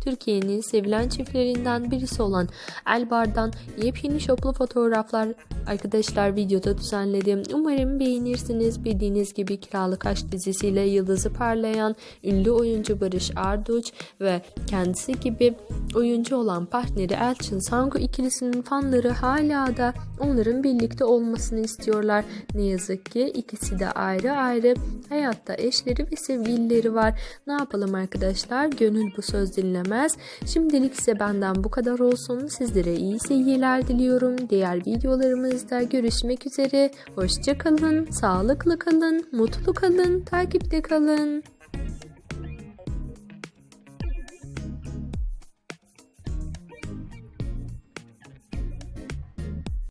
Türkiye'nin sevilen çiftlerinden birisi olan Elbar'dan yepyeni şoplu fotoğraflar arkadaşlar videoda düzenledim. Umarım beğenirsiniz. Bildiğiniz gibi Kiralık Aşk dizisiyle yıldızı parlayan ünlü oyuncu Barış Arduç ve kendisi gibi oyuncu olan partneri Elçin Sangu ikilisinin fanları hala da onların birlikte olmasını istiyorlar. Ne yazık ki ikisi de ayrı ayrı hayatta eşleri ve sevgilileri var. Ne yapalım arkadaşlar? Gönül bu söz dinlemez. Şimdilik ise benden bu kadar olsun. Sizlere iyi seyirler diliyorum. Diğer videolarımızda görüşmek üzere. Hoşça kalın, sağlıklı kalın, mutlu kalın, takipte kalın.